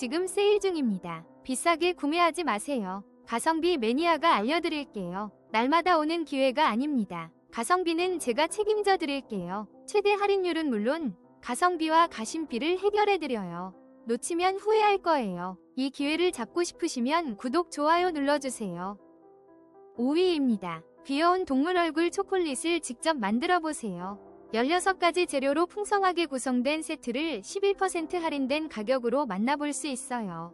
지금 세일 중입니다. 비싸게 구매하지 마세요. 가성비 매니아가 알려드릴게요. 날마다 오는 기회가 아닙니다. 가성비는 제가 책임져 드릴게요. 최대 할인율은 물론 가성비와 가심비를 해결해 드려요. 놓치면 후회할 거예요. 이 기회를 잡고 싶으시면 구독, 좋아요 눌러주세요. 5위입니다. 귀여운 동물 얼굴 초콜릿을 직접 만들어 보세요. 16가지 재료로 풍성하게 구성된 세트를 11% 할인된 가격으로 만나볼 수 있어요.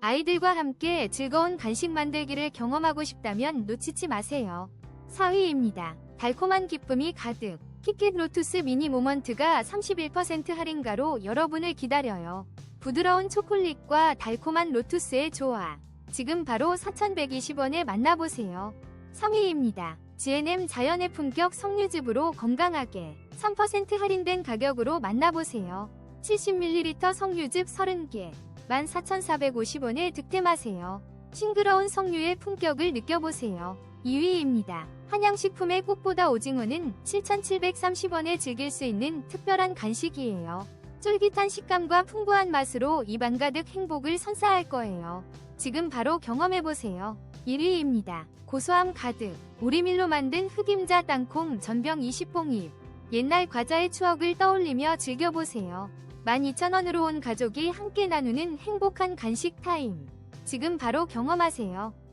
아이들과 함께 즐거운 간식 만들기를 경험하고 싶다면 놓치지 마세요. 4위입니다. 달콤한 기쁨이 가득. 키킷 로투스 미니 모먼트가 31% 할인가로 여러분을 기다려요. 부드러운 초콜릿과 달콤한 로투스의 조화. 지금 바로 4,120원에 만나보세요. 3위입니다. GNM 자연의 품격 석류즙으로 건강하게 3% 할인된 가격으로 만나보세요. 70ml 석류즙 30개 14,450원에 득템하세요. 싱그러운 석류의 품격을 느껴보세요. 2위입니다. 한양식품의 꽃보다 오징어는 7,730원에 즐길 수 있는 특별한 간식이에요. 쫄깃한 식감과 풍부한 맛으로 입안 가득 행복을 선사할 거예요. 지금 바로 경험해보세요. 1위입니다. 고소함 가득. 오리밀로 만든 흑임자 땅콩 전병 20봉입. 옛날 과자의 추억을 떠올리며 즐겨보세요. 12,000원으로 온 가족이 함께 나누는 행복한 간식 타임. 지금 바로 경험하세요.